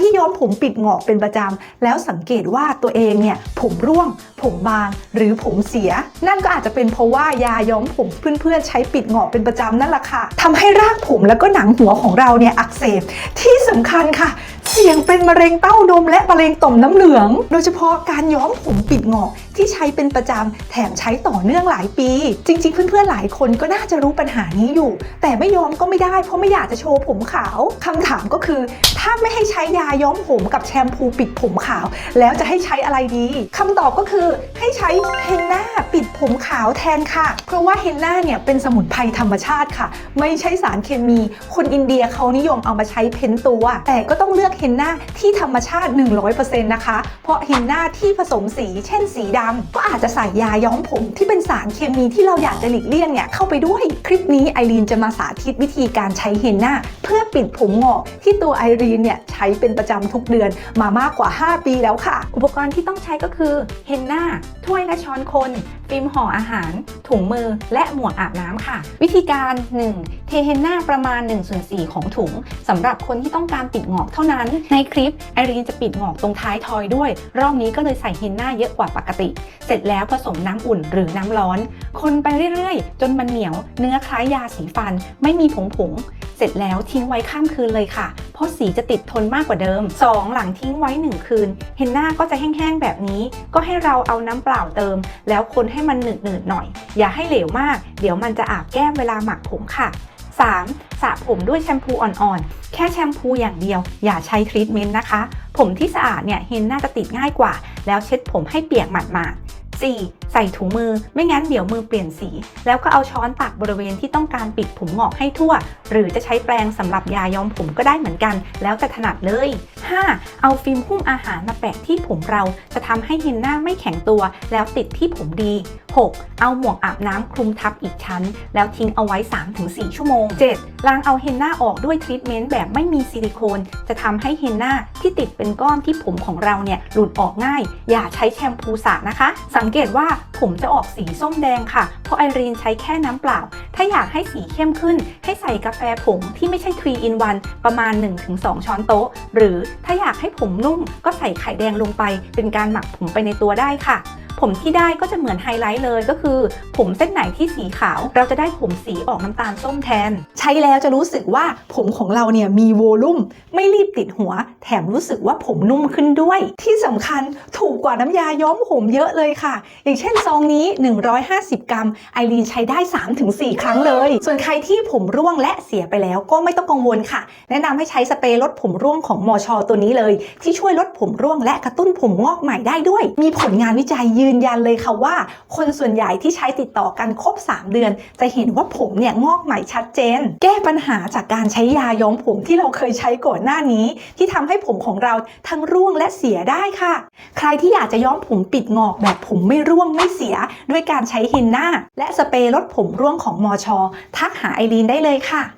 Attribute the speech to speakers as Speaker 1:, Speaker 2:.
Speaker 1: ที่ย้อมผมปิดหงอกเป็นประจำแล้วสังเกตว่าตัวเองเนี่ยผมร่วง ผมบางหรือผมเสีย นั่นก็อาจจะเป็นเพราะว่ายาย้อมผมเพื่อนๆใช้ปิดหงอกเป็นประจำนั่นแหละค่ะทำให้รากผมแล้วก็หนังหัวของเราเนี่ยอักเสบที่สำคัญค่ะ เสี่ยงเป็นมะเร็งเต้านมและมะเร็งต่อมน้ำเหลือง โดยเฉพาะการย้อมผมปิดหงอกที่ใช้เป็นประจำแถมใช้ต่อเนื่องหลายปี จริง ๆ เพื่อนๆหลายคนก็น่าจะรู้ปัญหานี้อยู่ แต่ไม่ยอมก็ไม่ได้เพราะไม่อยากจะโชว์ผมขาวคำถามก็คือถ้าไม่ให้ใช้ยาย้อมผมกับแชมพูปิดผมขาว แล้วจะให้ใช้อะไรดีคำตอบก็คือให้ใช้เฮนน่าปิดผมขาวแทนค่ะ เพราะว่าเฮนน่าเนี่ยเป็นสมุนไพรธรรมชาติค่ะ ไม่ใช่สารเคมี คนอินเดียเขานิยมเอามาใช้เพ้นตัว แต่ก็ต้องเลือกเฮนน่าที่ธรรมชาติ 100%นะคะ เพราะเฮนน่าที่ผสมสี เช่นสีดำก็อาจจะใส่ยาย้อมผมที่เป็นสารเคมีที่เราอยากจะหลีกเลี่ยงเนี่ยเข้าไปด้วยคลิปนี้ไอรีนจะมาสาธิตวิธีการใช้เฮนน่าเพื่อปิดผมหงอกที่ตัวไอรีนเนี่ยใช้เป็นประจำทุกเดือนมามากกว่า 5 ปีแล้วค่ะ
Speaker 2: อุปกรณ์ที่ต้องใช้ก็คือเฮนนาถ้วยและช้อนคน ฟิล์มห่ออาหาร ถุงมือ และหมวกอาบน้ำค่ะ วิธีการ 1. เทเฮนน่าประมาณ1ส่วน4ของถุงสำหรับคนที่ต้องการปิดหงอกเท่านั้น ในคลิปไอรีนจะปิดหงอกตรงท้ายทอยด้วย รอบนี้ก็เลยใส่เฮนน่าเยอะกว่าปกติ เสร็จแล้วผสมน้ำอุ่นหรือน้ำร้อน คนไปเรื่อยๆ จนมันเหนียว เนื้อคล้ายยาสีฟัน ไม่มีผงผงๆเสร็จแล้วทิ้งไว้ข้ามคืนเลยค่ะ เพราะสีจะติดทนมากกว่าเดิม 2. หลังทิ้งไว้ 1 คืนเฮนน่าก็จะแห้งๆแบบนี้ ก็ให้เราเอาน้ำเปล่าเติม แล้วคนให้ให้มันหนืดๆหน่อย อย่าให้เหลวมาก เดี๋ยวมันจะอาบแก้มเวลาหมักผมค่ะ 3. สระผมด้วยแชมพูอ่อนๆ แค่แชมพูอย่างเดียว อย่าใช้ทรีทเมนต์นะคะ ผมที่สะอาดเนี่ยเฮนน่าจะติดง่ายกว่า แล้วเช็ดผมให้เปียกหมาดๆ 4. ใส่ถุงมือ ไม่งั้นเดี๋ยวมือเปลี่ยนสี แล้วก็เอาช้อนตักบริเวณที่ต้องการปิดผมงอกให้ทั่ว หรือจะใช้แปรงสำหรับยาย้อมผมก็ได้เหมือนกัน แล้วแต่ถนัดเลย 5. เอาฟิล์มหุ้มอาหารมาแปะที่ผมเราจะทำให้เฮนหน้าไม่แข็งตัว แล้วติดที่ผมดี 6. เอาหมวกอาบน้ำคลุมทับอีกชั้น แล้วทิ้งเอาไว้ 3-4 ชั่วโมง 7. ล้างเอาเฮนน่าออกด้วยทรีทเมนต์แบบไม่มีซิลิโคน จะทำให้เฮนน่าที่ติดเป็นก้อนที่ผมของเราเนี่ยหลุดออกง่าย อย่าใช้แชมพูสระนะคะ สังเกตว่าผมจะออกสีส้มแดงค่ะ เพราะไอรีนใช้แค่น้ำเปล่า ถ้าอยากให้สีเข้มขึ้น ให้ใส่กาแฟผงที่ไม่ใช่3 in 1ประมาณ 1-2 ช้อนโต๊ะ หรือถ้าอยากให้ผมนุ่มก็ใส่ไข่แดงลงไป เป็นการหมักผมไปในตัวได้ค่ะ ผมที่ได้ก็จะเหมือนไฮไลท์เลยก็คือ ผมเส้นไหนที่สีขาว เราจะได้ผมสีออกน้ำตาลส้มแทน
Speaker 1: ใช้แล้วจะรู้สึกว่าผมของเราเนี่ยมีโวลุ่ม ไม่รีบติดหัว แถมรู้สึกว่าผมนุ่มขึ้นด้วย ที่สำคัญถูกกว่าน้ำยาย้อมผมเยอะเลยค่ะ อย่างเช่นซองนี้ 150 กรัมไอรีนใช้ได้ 3-4 ครั้งเลย ส่วนใครที่ผมร่วงและเสียไปแล้วก็ไม่ต้องกังวลค่ะ แนะนำให้ใช้สเปรย์ลดผมร่วงของมอชอตัวนี้เลย ที่ช่วยลดผมร่วงและกระตุ้นผมงอกใหม่ได้ด้วย มีผลงานวิจัยยืนยันเลยค่ะว่า คนส่วนใหญ่ที่ใช้ติดต่อกันครบ 3 เดือน จะเห็นว่าผมเนี่ยงอกใหม่ชัดเจน แก้ปัญหาจากการใช้ยาย้อมผมที่เราเคยใช้ก่อนหน้านี้ ที่ทำให้ผมของเราทั้งร่วงและเสียได้ค่ะ ใครที่อยากจะย้อมผมปิดงอกแบบผมไม่ร่วงไม่เสีย ด้วยการใช้เฮนนาและสเปรย์ลดผมร่วงของมอชอทักหาไอรีนได้เลยค่ะ